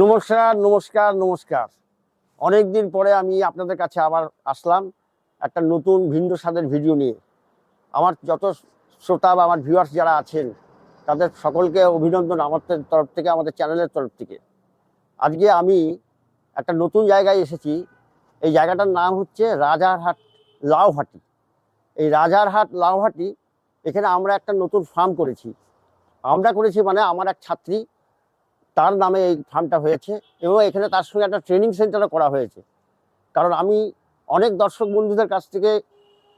নমস্কার নমস্কার নমস্কার। অনেক দিন পরে আমি আপনাদের কাছে আবার আসলাম একটা নতুন ভিন্ন স্বাদের ভিডিও নিয়ে। আমার যত শ্রোতা বা আমার ভিউয়ার্স যারা আছেন, তাদের সকলকে অভিনন্দন আমাদের তরফ থেকে, আমাদের চ্যানেলের তরফ থেকে। আজকে আমি একটা নতুন জায়গায় এসেছি। এই জায়গাটার নাম হচ্ছে রাজারহাট লাউহাটি। এই রাজারহাট লাউহাটি, এখানে আমরা একটা নতুন ফার্ম করেছি। আমরা করেছি মানে আমার এক ছাত্রী তার নামে এই ফার্মটা হয়েছে এবং এখানে তার সঙ্গে একটা ট্রেনিং সেন্টারও করা হয়েছে। কারণ আমি অনেক দর্শক বন্ধুদের কাছ থেকে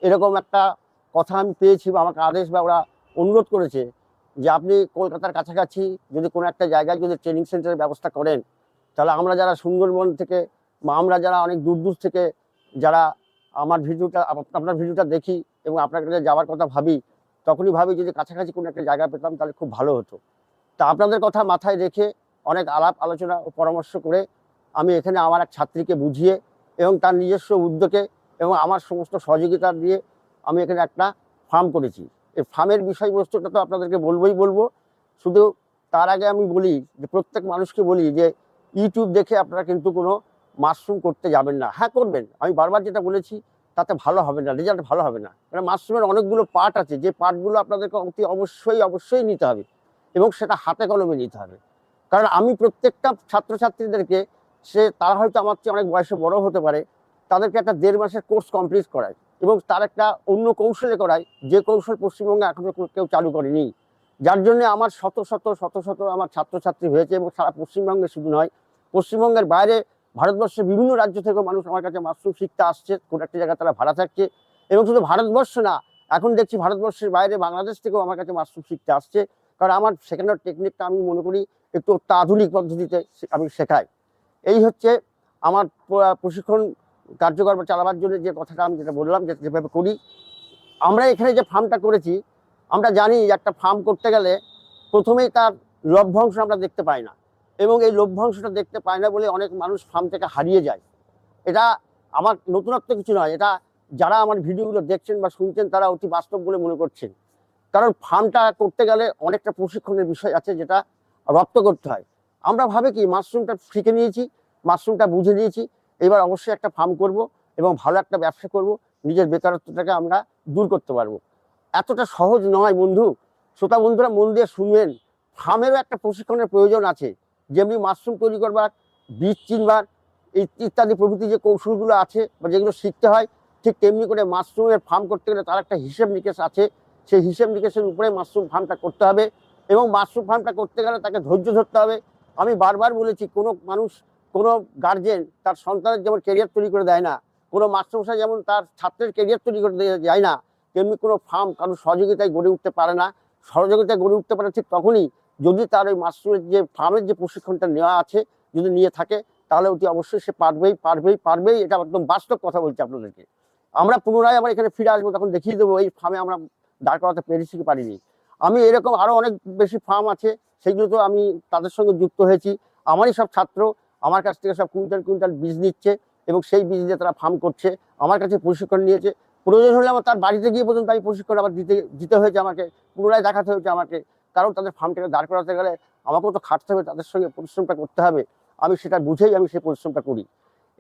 এরকম একটা কথা আমি পেয়েছি বা আমাকে আদেশ বা ওরা অনুরোধ করেছে যে আপনি কলকাতার কাছাকাছি যদি কোনো একটা জায়গায় যদি ট্রেনিং সেন্টারের ব্যবস্থা করেন, তাহলে আমরা যারা সুন্দরবন থেকে বা আমরা যারা অনেক দূর দূর থেকে যারা আমার ভিডিওটা আপ- আপনার ভিডিওটা দেখি এবং আপনার কাছে যাওয়ার কথা ভাবি, তখনই ভাবি যদি কাছাকাছি কোনো একটা জায়গা পেতাম তাহলে খুব ভালো হতো। তা আপনাদের কথা মাথায় রেখে অনেক আলাপ, আলোচনা ও পরামর্শ করে আমি এখানে আমার এক ছাত্রীকে বুঝিয়ে এবং তার নিজস্ব উদ্যোগে এবং আমার সমস্ত সহযোগিতা দিয়ে আমি এখানে একটা ফার্ম করেছি। এই ফার্মের বিষয়বস্তুটা তো আপনাদেরকে বলবোই বলব। শুধু তার আগে আমি বলি যে, প্রত্যেক মানুষকে বলি যে ইউটিউব দেখে আপনারা কিন্তু কোনো মাশরুম করতে যাবেন না। হ্যাঁ করবেন। আমি বারবার যেটা বলেছি, তাতে ভালো হবে না রেজাল্ট ভালো হবে না। কারণ মাশরুমের অনেকগুলো পার্ট আছে। যে পার্টগুলো আপনাদেরকে অতি অবশ্যই অবশ্যই নিতে হবে এবং সেটা হাতে কলমে নিতে হবে। কারণ আমি প্রত্যেকটা ছাত্রছাত্রীদেরকে, সে তারা হয়তো আমার চেয়ে অনেক বয়সে বড় হতে পারে, তাদেরকে একটা দেড় মাসের কোর্স কমপ্লিট করায় এবং তার একটা অন্য কৌশলে করায়, যে কৌশল পশ্চিমবঙ্গে এখনও কেউ- কেউ চালু করেনি। যার জন্য আমার শত শত শত শত আমার ছাত্রছাত্রী হয়েছে এবং সারা পশ্চিমবঙ্গে শুধু নয়, পশ্চিমবঙ্গের বাইরে ভারতবর্ষের বিভিন্ন রাজ্য থেকেও মানুষ আমার কাছে মাশরুম শিখতে আসছে, কোনো একটা জায়গায় তারা ভাড়া থাকছে এবং শুধু ভারতবর্ষ না, এখন দেখছি ভারতবর্ষের বাইরে বাংলাদেশ থেকেও আমার কাছে মাশরুম শিখতে আসছে। কারণ আমার সেখানের টেকনিকটা আমি মনে করি একটু অত্যাধুনিক পদ্ধতিতে আমি শেখাই। এই হচ্ছে আমার প্রশিক্ষণ কার্যকর চালাবার জন্য যে কথাটা আমি যেটা বললাম, যে যেভাবে করি। আমরা এখানে যে ফার্মটা করেছি, আমরা জানি একটা ফার্ম করতে গেলে প্রথমেই তার লভ্যাংশ আমরা দেখতে পাই না এবং এই লভ্যাংশটা দেখতে পায় না বলে অনেক মানুষ ফার্ম থেকে হারিয়ে যায়। এটা আমার নতুনত্ব কিছু নয়, এটা যারা আমার ভিডিওগুলো দেখছেন বা শুনছেন তারা অতি বাস্তব বলে মনে করছেন। কারণ ফার্মটা করতে গেলে অনেকটা প্রশিক্ষণের বিষয় আছে যেটা রপ্ত করতে হয়। আমরা ভাবে কি, মাশরুমটা শিখে নিয়েছি, মাশরুমটা বুঝে নিয়েছি, এবার অবশ্যই একটা ফার্ম করব এবং ভালো একটা ব্যবসা করব, নিজের বেকারত্বটাকে আমরা দূর করতে পারব। এতটা সহজ নয় বন্ধু। শ্রোতা বন্ধুরা মন দিয়ে শুনবেন ফার্মেরও একটা প্রশিক্ষণের প্রয়োজন আছে। যেমনি মাশরুম তৈরি করবার, বীজ চিনবার ইত্যাদি প্রভৃতি যে কৌশলগুলো আছে বা যেগুলো শিখতে হয়, ঠিক তেমনি করে মাশরুমের ফার্ম করতে গেলে তার একটা হিসেব নিকেশ আছে। সেই হিসেব নিকেশের উপরে মাশরুম ফার্মটা করতে হবে। এবং মাশরুম ফার্মটা করতে গেলে তাকে ধৈর্য ধরতে হবে। আমি বারবার বলেছি, কোনো মানুষ, কোনো গার্জেন তার সন্তানের যেমন কেরিয়ার তৈরি করে দেয় না, কোনো মাস্টারমশাই যেমন তার ছাত্রের কেরিয়ার তৈরি করে দিয়ে যায় না, তেমনি কোনো ফার্ম কারোর সহযোগিতায় গড়ে উঠতে পারে না। সহযোগিতায় গড়ে উঠতে পারে ঠিক তখনই যদি তার ওই মাশরুমের যে ফার্মের যে প্রশিক্ষণটা নেওয়া আছে, যদি নিয়ে থাকে, তাহলে অতি অবশ্যই সে পারবেই পারবেই পারবেই। এটা একদম বাস্তব কথা বলছি আপনাদেরকে। আমরা পুনরায় আবার এখানে ফিরে আসব, তখন দেখিয়ে দেবো, এই ফার্মে আমরা দাঁড় করাতে পেরেছি কি পারিনি। আমি এরকম আরও অনেক বেশি ফার্ম আছে সেগুলো তো আমি তাদের সঙ্গে যুক্ত হয়েছি। আমারই সব ছাত্র, আমার কাছ থেকে সব কুইন্টাল কুইন্টাল বীজ নিচ্ছে এবং সেই বীজ দিয়ে তারা ফার্ম করছে, আমার কাছে প্রশিক্ষণ নিয়েছে। প্রয়োজন হলে আমার তার বাড়িতে গিয়ে পর্যন্ত আমি প্রশিক্ষণ আবার দিতে দিতে হয়েছে আমাকে, পুনরায় দেখাতে হয়েছে আমাকে। কারণ তাদের ফার্মটাকে দাঁড় করাতে গেলে আমাকেও তো খাটতে হবে, তাদের সঙ্গে পরিশ্রমটা করতে হবে। আমি সেটা বুঝেই আমি সেই পরিশ্রমটা করি।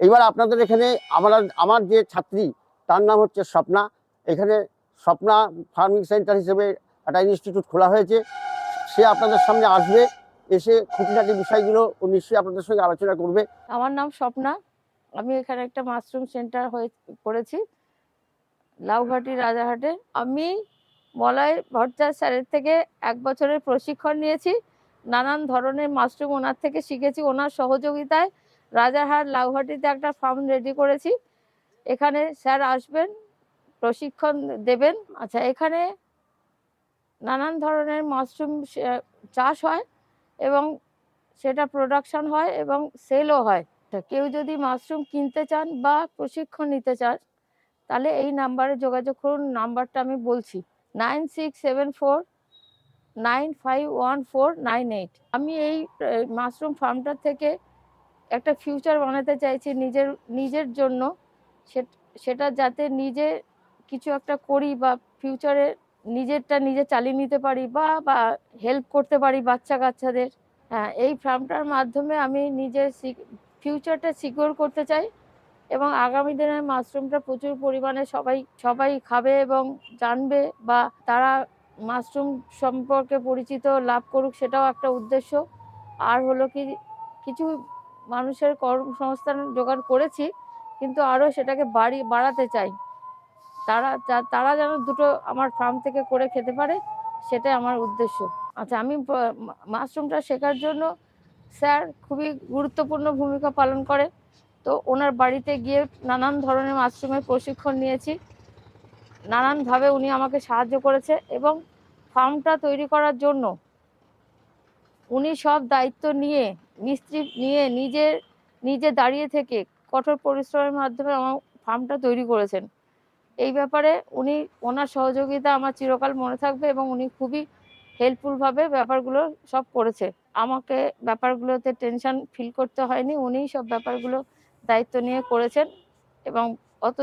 এইবার আপনাদের এখানে আমার আমার যে ছাত্রী, তার নাম হচ্ছে স্বপ্না। এখানে স্বপ্না ফার্মিং সেন্টার হিসেবে একটা ইনস্টিটিউট খোলা হয়েছে। সে আপনাদের সামনে আসবে, এসে খুঁটিনাটি বিষয়গুলো নিশ্চয়ই আপনাদের সঙ্গে আলোচনা করবে। আমার নাম স্বপ্না। আমি এখানে একটা মাশরুম সেন্টার হয়ে করেছি, লাউঘাটি রাজারহাটে। আমি মলয় ভট্টাচার্য স্যারের থেকে এক বছরের প্রশিক্ষণ নিয়েছি। নানান ধরনের মাশরুম ওনার থেকে শিখেছি। ওনার সহযোগিতায় রাজারহাট লাউঘাটিতে একটা ফার্ম রেডি করেছি। এখানে স্যার আসবেন, প্রশিক্ষণ দেবেন। আচ্ছা এখানে নানান ধরনের মাশরুম চাষ হয় এবং সেটা প্রোডাকশন হয় এবং সেলও হয়। কেউ যদি মাশরুম কিনতে চান বা প্রশিক্ষণ নিতে চান, তাহলে এই নাম্বারে যোগাযোগ করুন। নাম্বারটা আমি বলছি nine six seven four nine five one four nine eight আমি এই মাশরুম ফার্মটার থেকে একটা ফিউচার বানাতে চাইছি নিজের নিজের জন্য। সেটা যাতে নিজে কিছু একটা করি বা ফিউচারে নিজেরটা নিজে চালিয়ে নিতে পারি বা বা হেল্প করতে পারি বাচ্চা কাচ্চাদের। হ্যাঁ এই ফার্মটার মাধ্যমে আমি নিজের ফিউচারটা সিকিউর করতে চাই এবং আগামী দিনে মাশরুমটা প্রচুর পরিমাণে সবাই সবাই খাবে এবং জানবে বা তারা মাশরুম সম্পর্কে পরিচিত লাভ করুক সেটাও একটা উদ্দেশ্য। আর হলো কি, কিছু মানুষের কর্মসংস্থান জোগাড় করেছি, কিন্তু আরও সেটাকে বাড়ি, বাড়াতে চাই। তারা তারা যেন দুটো আমার ফার্ম থেকে করে খেতে পারে, সেটাই আমার উদ্দেশ্য। আচ্ছা আমি মাশরুমটা শেখার জন্য স্যার খুবই গুরুত্বপূর্ণ ভূমিকা পালন করে। তো ওনার বাড়িতে গিয়ে নানান ধরনের মাশরুমের প্রশিক্ষণ নিয়েছি। নানানভাবে উনি আমাকে সাহায্য করেছে এবং ফার্মটা তৈরি করার জন্য উনি সব দায়িত্ব নিয়ে, মিস্ত্রি নিয়ে নিজে নিজে দাঁড়িয়ে থেকে কঠোর পরিশ্রমের মাধ্যমে আমার ফার্মটা তৈরি করেছেন। এই ব্যাপারে উনি, ওনার সহযোগিতা আমার চিরকাল মনে থাকবে এবং উনি খুবই হেল্পফুলভাবে ব্যাপারগুলো সব করেছে। আমাকে ব্যাপারগুলোতে টেনশন ফিল করতে হয়নি, উনিই সব ব্যাপারগুলো দায়িত্ব নিয়ে করেছেন এবং অত,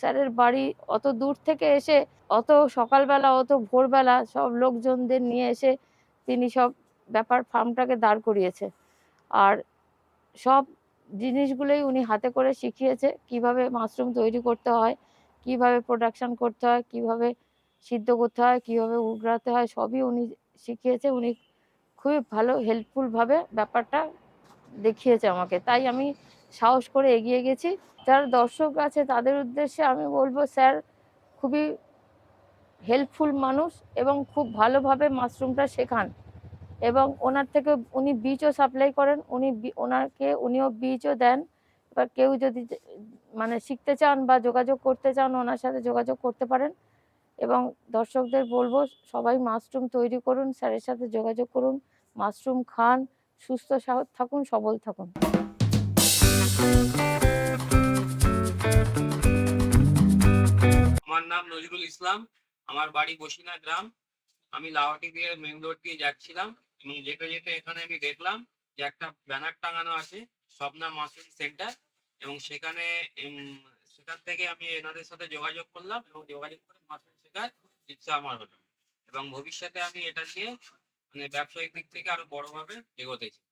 স্যারের বাড়ি অত দূর থেকে এসে, অত সকালবেলা, অত ভোরবেলা সব লোকজনদের নিয়ে এসে তিনি সব ব্যাপার ফার্মটাকে দাঁড় করিয়েছে। আর সব জিনিসগুলোই উনি হাতে করে শিখিয়েছে, কীভাবে মাশরুম তৈরি করতে হয় কীভাবে প্রোডাকশন করতে হয়, কীভাবে সিদ্ধ করতে হয়, কীভাবে উগড়াতে হয়, সবই উনি শিখিয়েছে। উনি খুবই ভালো হেল্পফুলভাবে ব্যাপারটা দেখিয়েছে আমাকে। তাই আমি সাহস করে এগিয়ে গেছি। যারা দর্শক আছে, তাদের উদ্দেশ্যে আমি বলব, স্যার খুবই হেল্পফুল মানুষ এবং খুব ভালোভাবে মাশরুমটা শেখান। এবং ওনার থেকে উনি বীজও সাপ্লাই করেন, উনি ওনাকে উনিও বীজও দেন। এবার কেউ যদি মানে শিখতে চান বা যোগাযোগ করতে চান, ওনার সাথে যোগাযোগ করতে পারেন। এবং দর্শকদের বলব, সবাই মাশরুম তৈরি করুন, স্যারের সাথে যোগাযোগ করুন, মাশরুম খান, সুস্থ থাকুন, সবল থাকুন। আমার নাম নজরুল ইসলাম, আমার বাড়ি বসিনা গ্রাম। আমি লাহাটি দিয়ে মেন রোড দিয়ে যাচ্ছিলাম। এবং যেতে যেতে এখানে আমি দেখলাম যে একটা ব্যানার টাঙানো আছে, স্বপ্না মাশরুম সেন্টার। এবং সেখানে সেখান থেকে আমি এনাদের সাথে যোগাযোগ করলাম এবং যোগাযোগ করে মাধ্যমে শেখার ইচ্ছা আমার হলো। এবং ভবিষ্যতে আমি এটা নিয়ে মানে ব্যবসায়িক দিক থেকে আরও বড়ভাবে এগোতে চাই।